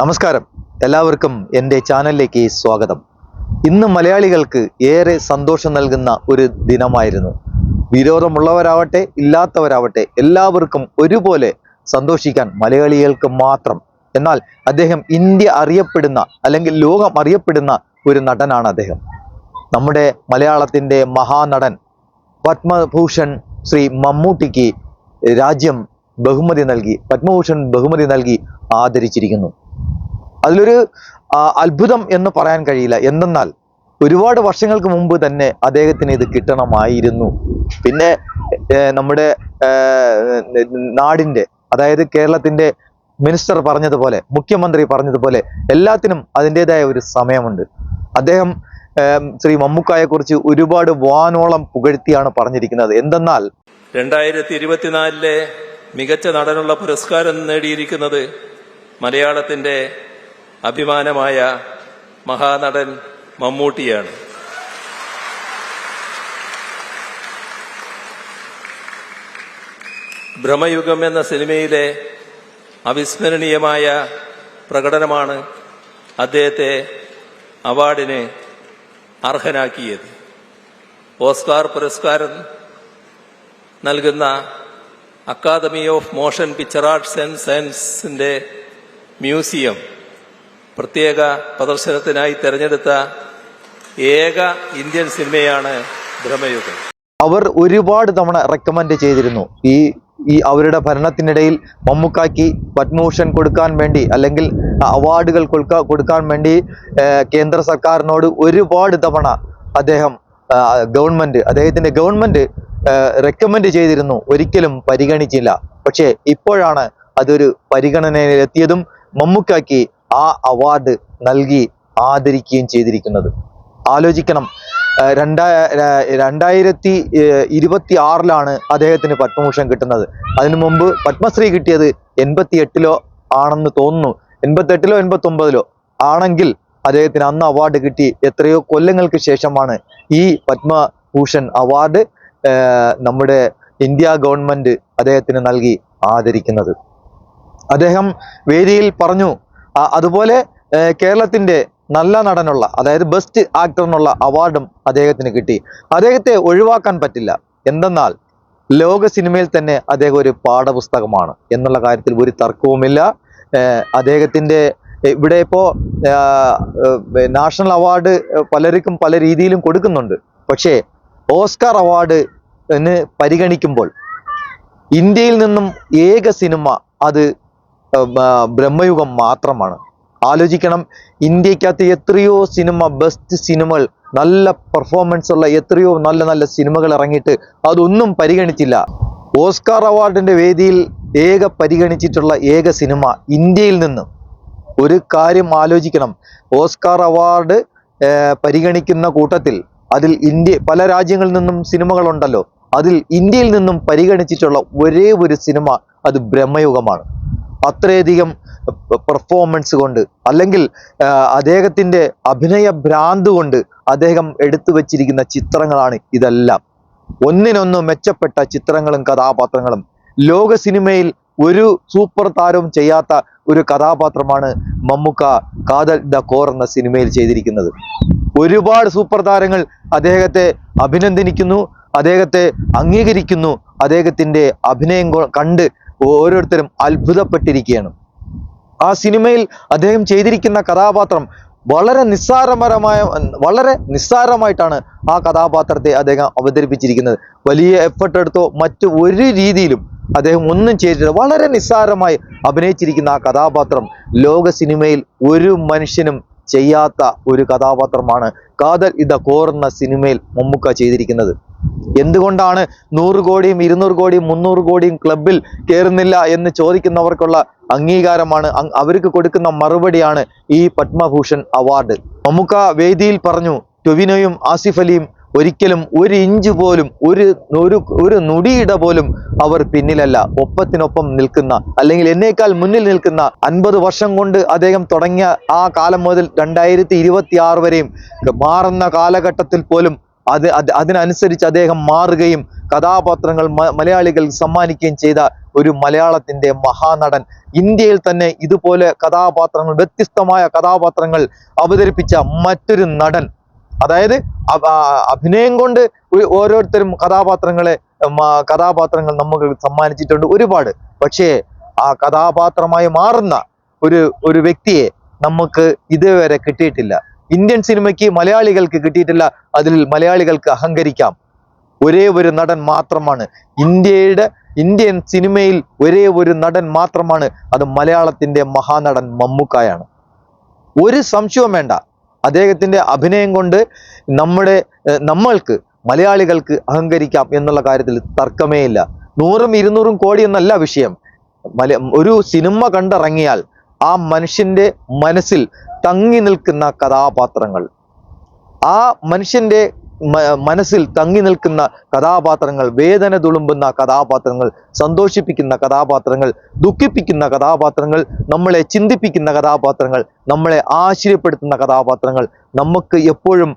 നമസ്കാരം. എല്ലാവർക്കും എന്റെ ചാനലിലേക്ക് സ്വാഗതം. ഇന്ന് മലയാളികൾക്ക് ഏറെ സന്തോഷം നൽകുന്ന ഒരു ദിനമായിരുന്നു. വിരോധമുള്ളവരാവട്ടെ ഇല്ലാത്തവരാവട്ടെ എല്ലാവർക്കും ഒരുപോലെ സന്തോഷിക്കാൻ മലയാളികൾക്ക് മാത്രം. എന്നാൽ അദ്ദേഹം ഇന്ത്യ അറിയപ്പെടുന്ന അല്ലെങ്കിൽ ലോകം അറിയപ്പെടുന്ന ഒരു നടനാണ് അദ്ദേഹം. നമ്മുടെ മലയാളത്തിന്റെ മഹാനടൻ പത്മഭൂഷൺ ശ്രീ മമ്മൂട്ടിക്ക് രാജ്യം ബഹുമതി നൽകി പത്മഭൂഷൺ ബഹുമതി നൽകി ആദരിച്ചിരിക്കുന്നു. അതിലൊരു അത്ഭുതം എന്ന് പറയാൻ കഴിയില്ല. എന്തെന്നാൽ ഒരുപാട് വർഷങ്ങൾക്ക് മുമ്പ് തന്നെ അദ്ദേഹത്തിന് ഇത് കിട്ടണമായിരുന്നു. പിന്നെ നമ്മുടെ നാടിന്റെ അതായത് കേരളത്തിന്റെ മിനിസ്റ്റർ പറഞ്ഞതുപോലെ മുഖ്യമന്ത്രി പറഞ്ഞതുപോലെ എല്ലാത്തിനും അതിന്റെതായ ഒരു സമയമുണ്ട്. അദ്ദേഹം ശ്രീ മമ്മൂക്കായെ കുറിച്ച് ഒരുപാട് വാനോളം പുകഴ്ത്തിയാണ് പറഞ്ഞിരിക്കുന്നത്. എന്തെന്നാൽ രണ്ടായിരത്തി ഇരുപത്തിനാലിലെ മികച്ച നടനുള്ള പുരസ്കാരം നേടിയിരിക്കുന്നത് മലയാളത്തിന്റെ അഭിമാനമായ മഹാനടൻ മമ്മൂട്ടിയാണ്. ഭ്രമയുഗം എന്ന സിനിമയിലെ അവിസ്മരണീയമായ പ്രകടനമാണ് അദ്ദേഹത്തെ അവാർഡിന് അർഹനാക്കിയത്. ഓസ്കാർ പുരസ്കാരം നൽകുന്ന academy of motion picture arts and സയൻസിന്റെ മ്യൂസിയം പ്രത്യേക പ്രദർശനത്തിനായി തെരഞ്ഞെടുത്ത ഏക ഇന്ത്യൻ സിനിമയാണ് ബ്രഹ്മയുഗം. അവർ ഒരുപാട് തവണ റെക്കമെൻഡ് ചെയ്തിരുന്നു. ഈ ഈ അവരുടെ ഭരണത്തിനിടയിൽ മമ്മൂക്കാക്കി പത്മഭൂഷൺ കൊടുക്കാൻ വേണ്ടി അല്ലെങ്കിൽ അവാർഡുകൾ കൊടുക്ക കൊടുക്കാൻ വേണ്ടി കേന്ദ്ര സർക്കാരിനോട് ഒരുപാട് തവണ അദ്ദേഹം ഗവൺമെന്റ് ഗവൺമെന്റ് അദ്ദേഹത്തിന്റെ ഗവൺമെന്റ് റെക്കമെൻഡ് ചെയ്തിരുന്നു. ഒരിക്കലും പരിഗണിച്ചില്ല. പക്ഷേ ഇപ്പോഴാണ് അതൊരു പരിഗണനയിലെത്തിയതും മമ്മൂക്കാക്കി ആ അവാർഡ് നൽകി ആദരിക്കുകയും ചെയ്തിരിക്കുന്നത്. ആലോചിക്കണം. രണ്ടാ രണ്ടായിരത്തി ഇരുപത്തി ആറിലാണ് അദ്ദേഹത്തിന് പത്മഭൂഷൺ കിട്ടുന്നത്. അതിനു മുമ്പ് പത്മശ്രീ കിട്ടിയത് എൺപത്തി എട്ടിലോ ആണെന്ന് തോന്നുന്നു. എൺപത്തി എട്ടിലോ എൺപത്തി ഒമ്പതിലോ ആണെങ്കിൽ അദ്ദേഹത്തിന് അന്ന് അവാർഡ് കിട്ടി എത്രയോ കൊല്ലങ്ങൾക്ക് ശേഷമാണ് ഈ പത്മഭൂഷൺ അവാർഡ് നമ്മുടെ ഇന്ത്യ ഗവൺമെന്റ് അദ്ദേഹത്തിന് നൽകി ആദരിക്കുന്നത്. അദ്ദേഹം വേദിയിൽ പറഞ്ഞു അതുപോലെ കേരളത്തിന്റെ നല്ല നടനുള്ള അതായത് ബെസ്റ്റ് ആക്ടറിനുള്ള അവാർഡും അദ്ദേഹത്തിന് കിട്ടി. അദ്ദേഹത്തെ ഒഴിവാക്കാൻ പറ്റില്ല. എന്തെന്നാൽ ലോക സിനിമയിൽ തന്നെ അദ്ദേഹം ഒരു പാഠപുസ്തകമാണ് എന്നുള്ള കാര്യത്തിൽ ഒരു തർക്കവുമില്ല. അദ്ദേഹത്തിന്റെ ഇവിടെ ഇപ്പോൾ നാഷണൽ അവാർഡ് പലർക്കും പല രീതിയിലും കൊടുക്കുന്നുണ്ട്. പക്ഷേ ഓസ്കാർ അവാർഡ് പരിഗണിക്കുമ്പോൾ ഇന്ത്യയിൽ നിന്നും ഏക സിനിമ അത് ബ്രഹ്മയുഗം മാത്രമാണ്. ആലോചിക്കണം ഇന്ത്യക്കകത്ത് എത്രയോ സിനിമ ബെസ്റ്റ് സിനിമകൾ നല്ല പെർഫോമൻസ് ഉള്ള എത്രയോ നല്ല നല്ല സിനിമകൾ ഇറങ്ങിയിട്ട് അതൊന്നും പരിഗണിച്ചില്ല. ഓസ്കാർ അവാർഡിന്റെ വേദിയിൽ ഏക പരിഗണിച്ചിട്ടുള്ള ഏക സിനിമ ഇന്ത്യയിൽ നിന്ന്. ഒരു കാര്യം ആലോചിക്കണം ഓസ്കാർ അവാർഡ് പരിഗണിക്കുന്ന കൂട്ടത്തിൽ അതിൽ ഇന്ത്യ പല രാജ്യങ്ങളിൽ നിന്നും സിനിമകളുണ്ടല്ലോ അതിൽ ഇന്ത്യയിൽ നിന്നും പരിഗണിച്ചിട്ടുള്ള ഒരേ ഒരു സിനിമ അത് ബ്രഹ്മയുഗമാണ്. അത്രയധികം പെർഫോമൻസ് കൊണ്ട് അല്ലെങ്കിൽ അദ്ദേഹത്തിന്റെ അഭിനയ ഭ്രാന്ത് കൊണ്ട് അദ്ദേഹം എടുത്തു വച്ചിരിക്കുന്ന ചിത്രങ്ങളാണ് ഇതെല്ലാം. ഒന്നിനൊന്ന് മെച്ചപ്പെട്ട ചിത്രങ്ങളും കഥാപാത്രങ്ങളും. ലോക സിനിമയിൽ ഒരു സൂപ്പർ താരവും ചെയ്യാത്ത ഒരു കഥാപാത്രമാണ് മമ്മുക്ക കാതൽ ദ കോർ എന്ന സിനിമയിൽ ചെയ്തിരിക്കുന്നത്. ഒരുപാട് സൂപ്പർ താരങ്ങൾ അദ്ദേഹത്തെ അഭിനന്ദിക്കുന്നു അദ്ദേഹത്തെ അംഗീകരിക്കുന്നു അദ്ദേഹത്തിന്റെ അഭിനയം കണ്ട് ഓരോരുത്തരും അത്ഭുതപ്പെട്ടിരിക്കുകയാണ്. ആ സിനിമയിൽ അദ്ദേഹം ചെയ്തിരിക്കുന്ന കഥാപാത്രം വളരെ നിസ്സാരപരമായ വളരെ നിസ്സാരമായിട്ടാണ് ആ കഥാപാത്രത്തെ അദ്ദേഹം അവതരിപ്പിച്ചിരിക്കുന്നത്. വലിയ എഫർട്ട് എടുത്തോ മറ്റു ഒരു രീതിയിലും അദ്ദേഹം ഒന്നും ചെയ്തിട്ടില്ല. വളരെ നിസ്സാരമായി അഭിനയിച്ചിരിക്കുന്ന ആ കഥാപാത്രം ലോക സിനിമയിൽ ഒരു മനുഷ്യനും ചെയ്യാത്ത ഒരു കഥാപാത്രമാണ്. കാതൽ ഇത കോർന്ന സിനിമയിൽ മമ്മൂക്ക ചെയ്തിരിക്കുന്നത്. എന്തുകൊണ്ടാണ് നൂറ് കോടിയും ഇരുന്നൂറ് കോടിയും മുന്നൂറ് കോടിയും ക്ലബിൽ കയറുന്നില്ല എന്ന് ചോദിക്കുന്നവർക്കുള്ള അംഗീകാരമാണ് അവർക്ക് കൊടുക്കുന്ന മറുപടിയാണ് ഈ പത്മഭൂഷൺ അവാർഡ്. മമ്മൂക്ക വേദിയിൽ പറഞ്ഞു ടൊവിനോയും ആസിഫ് അലിയും ഒരിക്കലും ഒരു ഇഞ്ച് പോലും ഒരു ഒരു ഒരു നുടിയിട പോലും അവർ പിന്നിലല്ല. ഒപ്പത്തിനൊപ്പം നിൽക്കുന്ന അല്ലെങ്കിൽ എന്നേക്കാൾ മുന്നിൽ നിൽക്കുന്ന അൻപത് വർഷം കൊണ്ട് അദ്ദേഹം തുടങ്ങിയ ആ കാലം മുതൽ രണ്ടായിരത്തി ഇരുപത്തി ആറ് വരെയും മാറുന്ന കാലഘട്ടത്തിൽ പോലും അത് അത് അതിനനുസരിച്ച് അദ്ദേഹം മാറുകയും കഥാപാത്രങ്ങൾ മലയാളികൾ സമ്മാനിക്കുകയും ചെയ്ത ഒരു മലയാളത്തിന്റെ മഹാനടൻ. ഇന്ത്യയിൽ തന്നെ ഇതുപോലെ കഥാപാത്രങ്ങൾ വ്യത്യസ്തമായ കഥാപാത്രങ്ങൾ അവതരിപ്പിച്ച മറ്റൊരു നടൻ. അതായത് അഭിനയം കൊണ്ട് ഓരോരുത്തരും കഥാപാത്രങ്ങളെ കഥാപാത്രങ്ങൾ നമുക്ക് സമ്മാനിച്ചിട്ടുണ്ട് ഒരുപാട്. പക്ഷേ ആ കഥാപാത്രമായി മാറുന്ന ഒരു ഒരു വ്യക്തിയെ നമുക്ക് ഇതുവരെ കിട്ടിയിട്ടില്ല. ഇന്ത്യൻ സിനിമയ്ക്ക് മലയാളികൾക്ക് കിട്ടിയിട്ടില്ല അതിൽ മലയാളികൾക്ക് അഹങ്കരിക്കാം. ഒരേ ഒരു നടൻ മാത്രമാണ്. ഇന്ത്യയുടെ ഇന്ത്യൻ സിനിമയിൽ ഒരേ ഒരു നടൻ മാത്രമാണ്. അത് മലയാളത്തിന്റെ മഹാനടൻ മമ്മൂക്കായാണ്. ഒരു സംശയവും വേണ്ട. അദ്ദേഹത്തിന്റെ അഭിനയം കൊണ്ട് നമ്മുടെ നമ്മൾക്ക് മലയാളികൾക്ക് അഹങ്കരിക്കാം എന്നുള്ള കാര്യത്തിൽ തർക്കമേ ഇല്ല. നൂറും ഇരുന്നൂറും കോടി എന്നല്ല വിഷയം. ഒരു സിനിമ കണ്ടിറങ്ങിയാൽ ആ മനുഷ്യന്റെ മനസ്സിൽ തങ്ങി നിൽക്കുന്ന കഥാപാത്രങ്ങൾ. ആ മനുഷ്യന്റെ മനസ്സിൽ തങ്ങി നിൽക്കുന്ന കഥാപാത്രങ്ങൾ വേദന തുളുമ്പുന്ന കഥാപാത്രങ്ങൾ സന്തോഷിപ്പിക്കുന്ന കഥാപാത്രങ്ങൾ ദുഃഖിപ്പിക്കുന്ന കഥാപാത്രങ്ങൾ നമ്മളെ ചിന്തിപ്പിക്കുന്ന കഥാപാത്രങ്ങൾ നമ്മളെ ആശ്ചര്യപ്പെടുത്തുന്ന കഥാപാത്രങ്ങൾ നമുക്ക് എപ്പോഴും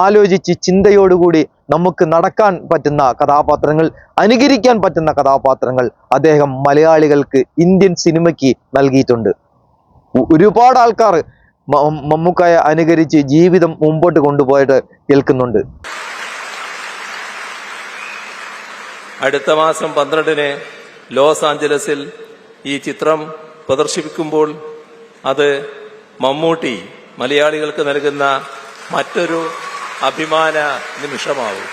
ആലോചിച്ച് ചിന്തയോടുകൂടി നമുക്ക് നടക്കാൻ പറ്റുന്ന കഥാപാത്രങ്ങൾ അനുകരിക്കാൻ പറ്റുന്ന കഥാപാത്രങ്ങൾ അദ്ദേഹം മലയാളികൾക്ക് ഇന്ത്യൻ സിനിമയ്ക്ക് നൽകിയിട്ടുണ്ട്. ഒരുപാട് ആൾക്കാർ മമ്മൂക്കായ അനുകരിച്ച് ജീവിതം മുമ്പോട്ട് കൊണ്ടുപോയിട്ട് കേൾക്കുന്നുണ്ട്. അടുത്ത മാസം പന്ത്രണ്ടിന് ലോസ് ആഞ്ചലസിൽ ഈ ചിത്രം പ്രദർശിപ്പിക്കുമ്പോൾ അത് മമ്മൂട്ടി മലയാളികൾക്ക് നൽകുന്ന മറ്റൊരു അഭിമാന നിമിഷമാവും.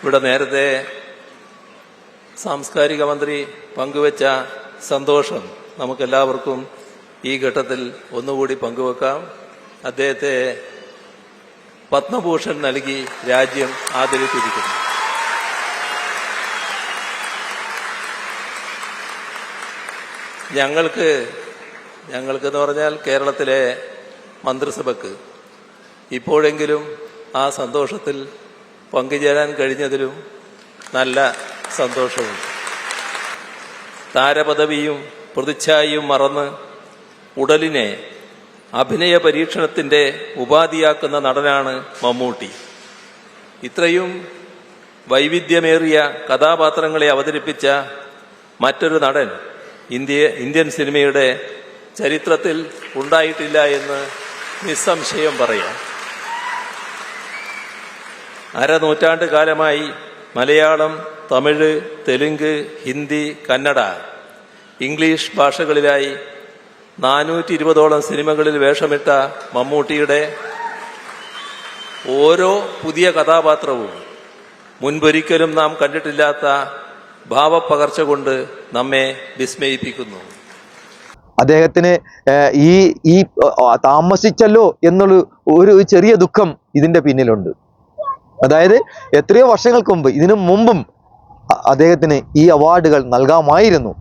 ഇവിടെ നേരത്തെ സാംസ്കാരിക മന്ത്രി പങ്കുവച്ച സന്തോഷം. നമുക്കെല്ലാവർക്കും ഈ ഘട്ടത്തിൽ ഒന്നുകൂടി പങ്കുവെക്കാം. അദ്ദേഹത്തെ പത്മഭൂഷൺ നൽകി രാജ്യം ആദരിച്ചിരിക്കുന്നു. ഞങ്ങൾക്ക് ഞങ്ങൾക്ക് എന്ന് പറഞ്ഞാൽ കേരളത്തിലെ മന്ത്രിസഭക്ക് ഇപ്പോഴെങ്കിലും ആ സന്തോഷത്തിൽ പങ്കുചേരാൻ കഴിഞ്ഞതിലും നല്ല സന്തോഷമുണ്ട്. താരപദവിയും പ്രതിച്ഛായയും മറന്ന് ഉടലിനെ അഭിനയ പരീക്ഷണത്തിന്റെ ഉപാധിയാക്കുന്ന നടനാണ് മമ്മൂട്ടി. ഇത്രയും വൈവിധ്യമേറിയ കഥാപാത്രങ്ങളെ അവതരിപ്പിച്ച മറ്റൊരു നടൻ ഇന്ത്യ ഇന്ത്യൻ സിനിമയുടെ ചരിത്രത്തിൽ ഉണ്ടായിട്ടില്ല എന്ന് നിസ്സംശയം പറയാം. അരനൂറ്റാണ്ട് കാലമായി മലയാളം തമിഴ് തെലുങ്ക് ഹിന്ദി കന്നഡ. ഇംഗ്ലീഷ് ഭാഷകളിലായി നാനൂറ്റി ഇരുപതോളം സിനിമകളിൽ വേഷമിട്ട മമ്മൂട്ടിയുടെ ഓരോ പുതിയ കഥാപാത്രവും മുൻപൊരിക്കലും നാം കണ്ടിട്ടില്ലാത്ത ഭാവപ്പകർച്ച കൊണ്ട് നമ്മെ വിസ്മയിപ്പിക്കുന്നു. അദ്ദേഹത്തിന് ഈ ഈ താമസിച്ചല്ലോ എന്നുള്ള ഒരു ചെറിയ ദുഃഖം ഇതിന്റെ പിന്നിലുണ്ട്. അതായത് എത്രയോ വർഷങ്ങൾക്ക് മുമ്പ് ഇതിനു മുമ്പും അദ്ദേഹത്തിന് ഈ അവാർഡുകൾ നൽകാമായിരുന്നു.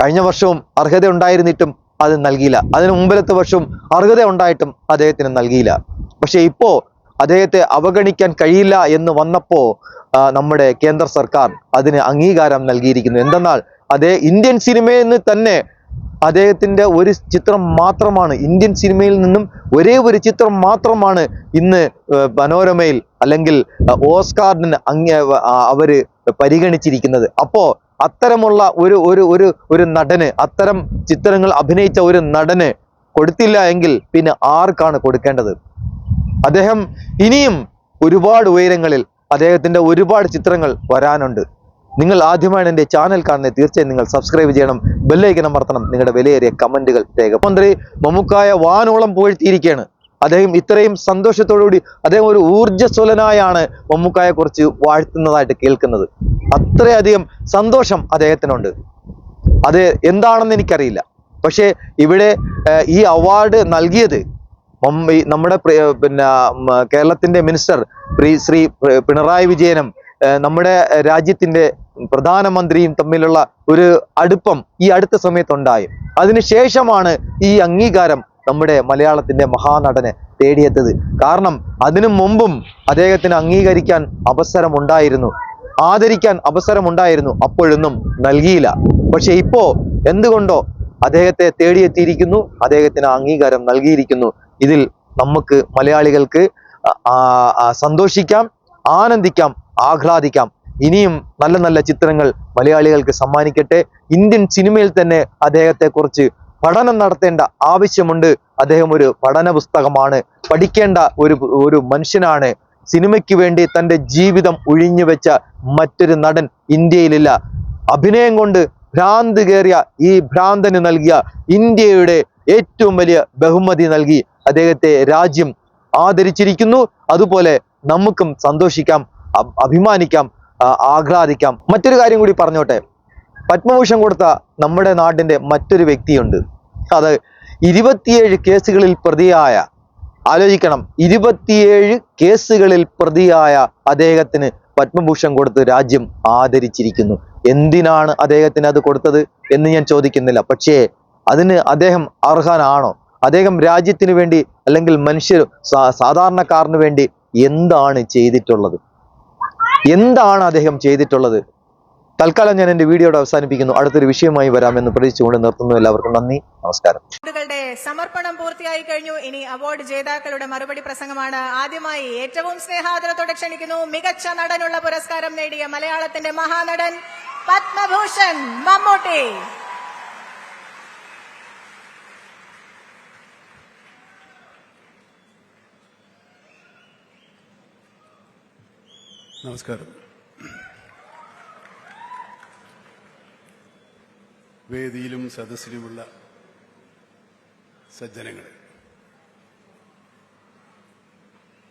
കഴിഞ്ഞ വർഷവും അർഹത ഉണ്ടായിരുന്നിട്ടും അത് നൽകിയില്ല. അതിന് മുമ്പിലത്തെ വർഷവും അർഹത ഉണ്ടായിട്ടും അദ്ദേഹത്തിന് നൽകിയില്ല. പക്ഷേ ഇപ്പോ അദ്ദേഹത്തെ അവഗണിക്കാൻ കഴിയില്ല എന്ന് വന്നപ്പോൾ നമ്മുടെ കേന്ദ്ര സർക്കാർ അതിന് അംഗീകാരം നൽകിയിരിക്കുന്നു. എന്തെന്നാൽ അതേ ഇന്ത്യൻ സിനിമയിൽ നിന്ന് തന്നെ അദ്ദേഹത്തിന്റെ ഒരു ചിത്രം മാത്രമാണ് ഇന്ത്യൻ സിനിമയിൽ നിന്നും ഒരേ ഒരു ചിത്രം മാത്രമാണ് ഇന്ന് മനോരമയിൽ അല്ലെങ്കിൽ ഓസ്കാറിന് അങ്ങ അവർ പരിഗണിച്ചിരിക്കുന്നത്. അപ്പോ അത്തരമുള്ള ഒരു ഒരു ഒരു ഒരു നടന് അത്തരം ചിത്രങ്ങൾ അഭിനയിച്ച ഒരു നടന് കൊടുത്തില്ല എങ്കിൽ പിന്നെ ആർക്കാണ് കൊടുക്കേണ്ടത്? അദ്ദേഹം ഇനിയും ഒരുപാട് ഉയരങ്ങളിൽ അദ്ദേഹത്തിന്റെ ഒരുപാട് ചിത്രങ്ങൾ വരാനുണ്ട്. നിങ്ങൾ ആദ്യമാണ് എന്റെ ചാനൽ കാണുന്നത്. തീർച്ചയായും നിങ്ങൾ സബ്സ്ക്രൈബ് ചെയ്യണം. ബെല്ലൈക്കൻ അമർത്തണം. നിങ്ങളുടെ വിലയേറിയ കമന്റുകൾ രേഖ മന്ത്രി മമുക്കായ വാനോളം പുകഴ്ത്തിയിരിക്കുകയാണ്. അദ്ദേഹം ഇത്രയും സന്തോഷത്തോടുകൂടി അദ്ദേഹം ഒരു ഊർജസ്വലനായാണ് മമ്മൂക്കായെ കുറിച്ച് വാഴ്ത്തുന്നതായിട്ട് കേൾക്കുന്നത്. അത്രയധികം സന്തോഷം അദ്ദേഹത്തിനുണ്ട്. അത് എന്താണെന്ന് എനിക്കറിയില്ല. പക്ഷേ ഇവിടെ ഈ അവാർഡ് നൽകിയത് മമ്മി നമ്മുടെ പിന്നെ കേരളത്തിന്റെ മിനിസ്റ്റർ പ്രീ ശ്രീ പിണറായി വിജയനും നമ്മുടെ രാജ്യത്തിന്റെ പ്രധാനമന്ത്രിയും തമ്മിലുള്ള ഒരു അടുപ്പം ഈ അടുത്ത സമയത്തുണ്ടായി. അതിനുശേഷമാണ് ഈ അംഗീകാരം നമ്മുടെ മലയാളത്തിന്റെ മഹാനടനെ തേടിയെത്തത്. കാരണം അതിനു മുമ്പും അദ്ദേഹത്തിന് അംഗീകരിക്കാൻ അവസരമുണ്ടായിരുന്നു. ആദരിക്കാൻ അവസരമുണ്ടായിരുന്നു. അപ്പോഴൊന്നും നൽകിയില്ല. പക്ഷെ ഇപ്പോ എന്തുകൊണ്ടോ അദ്ദേഹത്തെ തേടിയെത്തിയിരിക്കുന്നു. അദ്ദേഹത്തിന് അംഗീകാരം നൽകിയിരിക്കുന്നു. ഇതിൽ നമുക്ക് മലയാളികൾക്ക് സന്തോഷിക്കാം ആനന്ദിക്കാം ആഹ്ലാദിക്കാം. ഇനിയും നല്ല നല്ല ചിത്രങ്ങൾ മലയാളികൾക്ക് സമ്മാനിക്കട്ടെ. ഇന്ത്യൻ സിനിമയിൽ തന്നെ അദ്ദേഹത്തെ കുറിച്ച് പഠനം നടത്തേണ്ട ആവശ്യമുണ്ട്. അദ്ദേഹം ഒരു പഠന പുസ്തകമാണ്. പഠിക്കേണ്ട ഒരു ഒരു മനുഷ്യനാണ്. സിനിമയ്ക്ക് വേണ്ടി തന്റെ ജീവിതം ഒഴിഞ്ഞു വെച്ച മറ്റൊരു നടൻ ഇന്ത്യയിലില്ല. അഭിനയം കൊണ്ട് ഭ്രാന്ത് കയറിയ ഈ ഭ്രാന്തന് നൽകിയ ഇന്ത്യയുടെ ഏറ്റവും വലിയ ബഹുമതി നൽകി. അദ്ദേഹത്തെ രാജ്യം ആദരിച്ചിരിക്കുന്നു. അതുപോലെ നമുക്കും സന്തോഷിക്കാം അഭിമാനിക്കാം ആഹ്ലാദിക്കാം മറ്റൊരു കാര്യം കൂടി പറഞ്ഞോട്ടെ. പത്മഭൂഷൺ കൊടുത്ത നമ്മുടെ നാടിന്റെ മറ്റൊരു വ്യക്തിയുണ്ട്. അത് ഇരുപത്തിയേഴ് കേസുകളിൽ പ്രതിയായ ആലോചിക്കണം ഇരുപത്തിയേഴ് കേസുകളിൽ പ്രതിയായ അദ്ദേഹത്തിന് പത്മഭൂഷൺ കൊടുത്ത് രാജ്യം ആദരിച്ചിരിക്കുന്നു. എന്തിനാണ് അദ്ദേഹത്തിന് അത് കൊടുത്തത് എന്ന് ഞാൻ ചോദിക്കുന്നില്ല. പക്ഷേ അതിന് അദ്ദേഹം അർഹനാണോ? അദ്ദേഹം രാജ്യത്തിന് വേണ്ടി അല്ലെങ്കിൽ മനുഷ്യർ സാധാരണക്കാരന് വേണ്ടി എന്താണ് ചെയ്തിട്ടുള്ളത്? എന്താണ് അദ്ദേഹം ചെയ്തിട്ടുള്ളത്? തൽക്കാലം ഞാൻ എന്റെ വീഡിയോയുടെ അവസാനിപ്പിക്കുന്നു. അടുത്തൊരു വിഷയമായി വരാമെന്ന് പ്രതീക്ഷിച്ചുകൊണ്ട് നിർത്തുന്നു. എല്ലാവർക്കും നന്ദി. നമസ്കാരം. അവാർഡുകളുടെ സമർപ്പണം പൂർത്തിയായി കഴിഞ്ഞു. ഇനി അവാർഡ് ജേതാക്കളുടെ മറുപടി പ്രസംഗമാണ്. ആദ്യമായി ഏറ്റവും സ്നേഹാദരത്തോടെ ക്ഷണിക്കുന്നു മികച്ച നടനുള്ള പുരസ്കാരം നേടിയ മലയാളത്തിന്റെ മഹാനടൻ പത്മഭൂഷൺ മമ്മൂട്ടി. നമസ്കാരം. വേദിയിലും സദസ്സിലുമുള്ള സജ്ജനങ്ങളെ.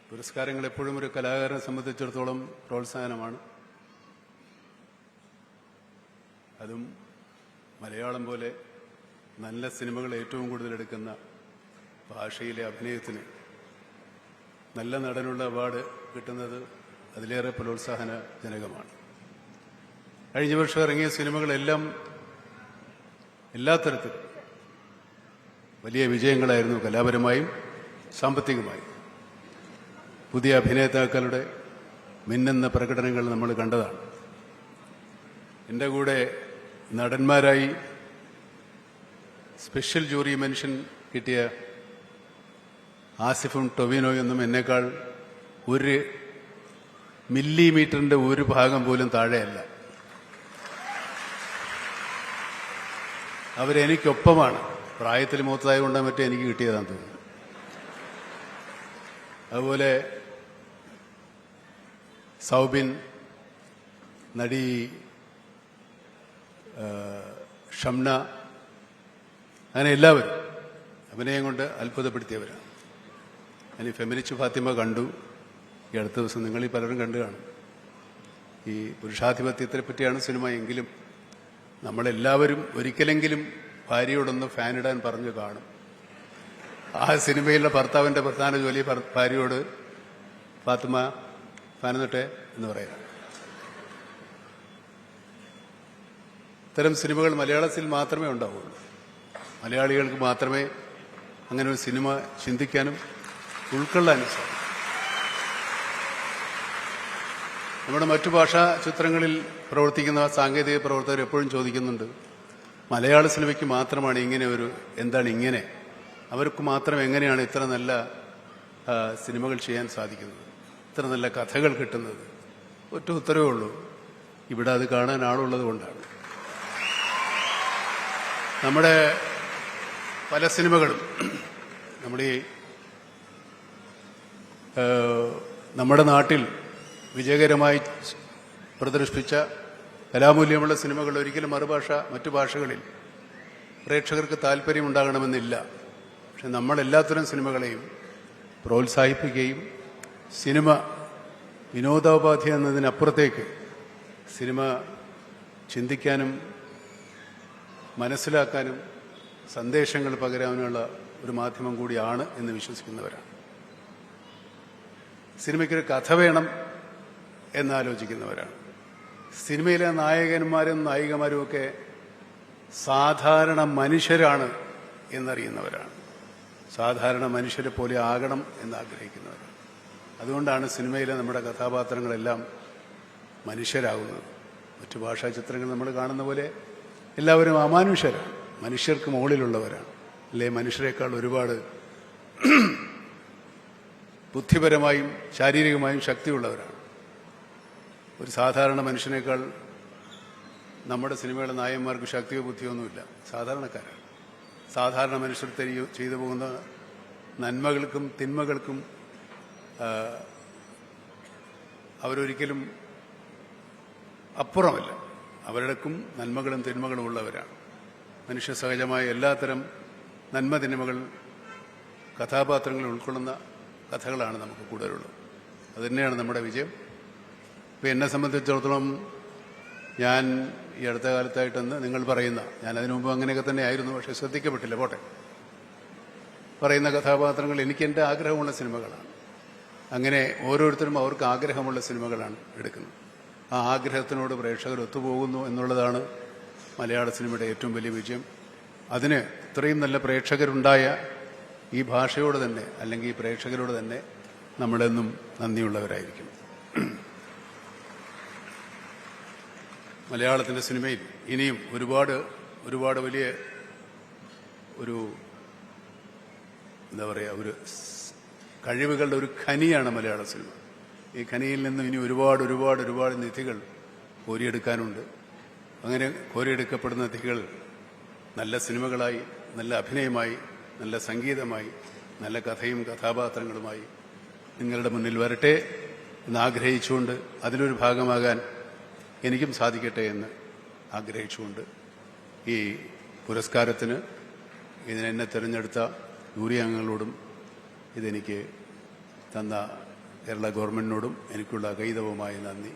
പുരസ്കാരങ്ങൾ എപ്പോഴും ഒരു കലാകാരനെ സംബന്ധിച്ചിടത്തോളം പ്രോത്സാഹനമാണ്. അതും മലയാളം പോലെ നല്ല സിനിമകൾ ഏറ്റവും കൂടുതൽ എടുക്കുന്ന ഭാഷയിലെ അഭിനയത്തിന് നല്ല നടനുള്ള അവാർഡ് കിട്ടുന്നത് അതിലേറെ പ്രോത്സാഹനജനകമാണ്. കഴിഞ്ഞ വർഷം ഇറങ്ങിയ സിനിമകളെല്ലാം എല്ലാ തരത്തിലും. വലിയ വിജയങ്ങളായിരുന്നു കലാപരമായും സാമ്പത്തികമായും. പുതിയ അഭിനേതാക്കളുടെ മിന്നുന്ന പ്രകടനങ്ങൾ നമ്മൾ കണ്ടതാണ്. എന്റെ കൂടെ നടന്മാരായി സ്പെഷ്യൽ ജൂറി മെൻഷൻ കിട്ടിയ ആസിഫും ടൊവിനോയൊന്നും എന്നേക്കാൾ ഒരു മില്ലിമീറ്ററിന്റെ ഒരു ഭാഗം പോലും താഴെയല്ല. അവരെനിക്കൊപ്പമാണ്. പ്രായത്തിൽ മൂത്തതായ കൊണ്ട് മറ്റേ എനിക്ക് കിട്ടിയതാണ് തോന്നുന്നു. അതുപോലെ സൗബിൻ നടി ഷംന അങ്ങനെ എല്ലാവരും അഭിനയം കൊണ്ട് അത്ഭുതപ്പെടുത്തിയവരാണ്. ഞാൻ ഈ ഫെമിനിച്ച് ഫാത്തിമ കണ്ടു. ഈ അടുത്ത ദിവസം നിങ്ങൾ ഈ പലരും കണ്ടു കാണും. ഈ പുരുഷാധിപത്യത്തെ പറ്റിയാണ് സിനിമ എങ്കിലും നമ്മളെല്ലാവരും ഒരിക്കലെങ്കിലും ഭാര്യയോടൊന്ന് ഫാനിടാൻ പറഞ്ഞു കാണും. ആ സിനിമയിലെ ഭർത്താവിന്റെ പ്രധാന ജോലി ഭാര്യയോട് ഫാത്തിമ ഫാനിട്ടെ എന്ന് പറയാം. ഇത്തരം സിനിമകൾ മലയാളത്തിൽ മാത്രമേ ഉണ്ടാവുള്ളൂ. മലയാളികൾക്ക് മാത്രമേ അങ്ങനെ ഒരു സിനിമ ചിന്തിക്കാനും ഉൾക്കൊള്ളാനും സാധിക്കും. നമ്മുടെ മറ്റു ഭാഷാ ചിത്രങ്ങളിൽ പ്രവർത്തിക്കുന്ന സാങ്കേതിക പ്രവർത്തകർ എപ്പോഴും ചോദിക്കുന്നുണ്ട് മലയാള സിനിമയ്ക്ക് മാത്രമാണ് ഇങ്ങനെ ഒരു എന്താണ് ഇങ്ങനെ? അവർക്ക് മാത്രം എങ്ങനെയാണ് ഇത്ര നല്ല സിനിമകൾ ചെയ്യാൻ സാധിക്കുന്നത്? ഇത്ര നല്ല കഥകൾ കിട്ടുന്നത്? ഒറ്റ ഉത്തരവേ ഉള്ളൂ. ഇവിടെ അത് കാണാൻ ആളുള്ളത് കൊണ്ടാണ്. നമ്മുടെ പല സിനിമകളും നമ്മുടെ നമ്മുടെ നാട്ടിൽ വിജയകരമായി പ്രദർശിപ്പിച്ച കലാമൂല്യമുള്ള സിനിമകൾ ഒരിക്കലും മറുഭാഷ മറ്റു ഭാഷകളിൽ പ്രേക്ഷകർക്ക് താല്പര്യമുണ്ടാകണമെന്നില്ല പക്ഷെ നമ്മൾ എല്ലാത്തരം സിനിമകളെയും പ്രോത്സാഹിപ്പിക്കുകയും സിനിമ വിനോദോപാധി എന്നതിനപ്പുറത്തേക്ക് സിനിമ ചിന്തിക്കാനും മനസ്സിലാക്കാനും സന്ദേശങ്ങൾ പകരാനുള്ള ഒരു മാധ്യമം കൂടിയാണ് എന്ന് വിശ്വസിക്കുന്നവരാണ്. സിനിമയ്ക്കൊരു കഥ വേണം എന്നാലോചിക്കുന്നവരാണ്. സിനിമയിലെ നായകന്മാരും നായികമാരും ഒക്കെ സാധാരണ മനുഷ്യരാണ് എന്നറിയുന്നവരാണ്. സാധാരണ മനുഷ്യരെ പോലെ ആകണം എന്നാഗ്രഹിക്കുന്നവരാണ്. അതുകൊണ്ടാണ് സിനിമയിലെ നമ്മുടെ കഥാപാത്രങ്ങളെല്ലാം മനുഷ്യരാകുന്നത്. മറ്റു ഭാഷാ ചിത്രങ്ങൾ നമ്മൾ കാണുന്ന പോലെ എല്ലാവരും അമാനുഷ്യരാണ് മനുഷ്യർക്ക് മുകളിലുള്ളവരാണ്. അല്ലെ? മനുഷ്യരെക്കാൾ ഒരുപാട് ബുദ്ധിപരമായും ശാരീരികമായും ശക്തിയുള്ളവരാണ്. ഒരു സാധാരണ മനുഷ്യനേക്കാൾ നമ്മുടെ സിനിമയിലെ നായന്മാർക്ക് ശക്തിയോ ബുദ്ധിയൊന്നുമില്ല സാധാരണക്കാരാണ്. സാധാരണ മനുഷ്യർ ചെയ്തു പോകുന്ന നന്മകൾക്കും തിന്മകൾക്കും അവരൊരിക്കലും അപ്പുറമല്ല. അവരുടെക്കും നന്മകളും തിന്മകളും ഉള്ളവരാണ്. മനുഷ്യ സഹജമായ എല്ലാത്തരം നന്മ തിന്മകൾ കഥാപാത്രങ്ങളിൽ ഉൾക്കൊള്ളുന്ന കഥകളാണ് നമുക്ക് കൂടുതലുള്ളത്. അത് തന്നെയാണ് നമ്മുടെ വിജയം. ഇപ്പം എന്നെ സംബന്ധിച്ചിടത്തോളം ഞാൻ ഈ അടുത്ത കാലത്തായിട്ടെന്ന് നിങ്ങൾ പറയുന്ന ഞാൻ അതിനു മുമ്പ് അങ്ങനെയൊക്കെ തന്നെ ആയിരുന്നു പക്ഷെ ശ്രദ്ധിക്കപ്പെട്ടില്ല. പോട്ടെ. പറയുന്ന കഥാപാത്രങ്ങൾ എനിക്ക് എന്റെ ആഗ്രഹമുള്ള സിനിമകളാണ്. അങ്ങനെ ഓരോരുത്തരും അവർക്ക് ആഗ്രഹമുള്ള സിനിമകളാണ് എടുക്കുന്നത്. ആ ആഗ്രഹത്തിനോട് പ്രേക്ഷകർ ഒത്തുപോകുന്നു എന്നുള്ളതാണ് മലയാള സിനിമയുടെ ഏറ്റവും വലിയ വിജയം. അതിന് ഇത്രയും നല്ല പ്രേക്ഷകരുണ്ടായ ഈ ഭാഷയോട് തന്നെ അല്ലെങ്കിൽ ഈ പ്രേക്ഷകരോട് തന്നെ നമ്മളെന്നും നന്ദിയുള്ളവരായിരിക്കും. മലയാളത്തിന്റെ സിനിമയിൽ ഇനിയും ഒരുപാട് ഒരുപാട് വലിയ ഒരു എന്താ പറയുക ഒരു കഴിവുകളുടെ ഒരു ഖനിയാണ് മലയാള സിനിമ. ഈ ഖനിയിൽ നിന്നും ഇനി ഒരുപാട് ഒരുപാട് ഒരുപാട് നിധികൾ കോരിയെടുക്കാനുണ്ട്. അങ്ങനെ കോരിയെടുക്കപ്പെടുന്ന നിധികൾ നല്ല സിനിമകളായി നല്ല അഭിനയമായി നല്ല സംഗീതമായി നല്ല കഥയും കഥാപാത്രങ്ങളുമായി നിങ്ങളുടെ മുന്നിൽ വരട്ടെ എന്ന് ആഗ്രഹിച്ചുകൊണ്ട് അതിലൊരു ഭാഗമാകാൻ എനിക്കും സാധിക്കട്ടെ എന്ന് ആഗ്രഹിച്ചുകൊണ്ട് ഈ പുരസ്കാരത്തിന് ഇതിനെന്നെ തിരഞ്ഞെടുത്ത ജൂറി അംഗങ്ങളോടും ഇതെനിക്ക് തന്ന കേരള ഗവൺമെന്റിനോടും എനിക്കുള്ള അകൈതവുമായ നന്ദി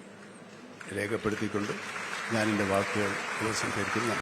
രേഖപ്പെടുത്തിക്കൊണ്ട് ഞാൻ എന്റെ വാക്കുകൾ ഉപസംഹരിക്കുന്നു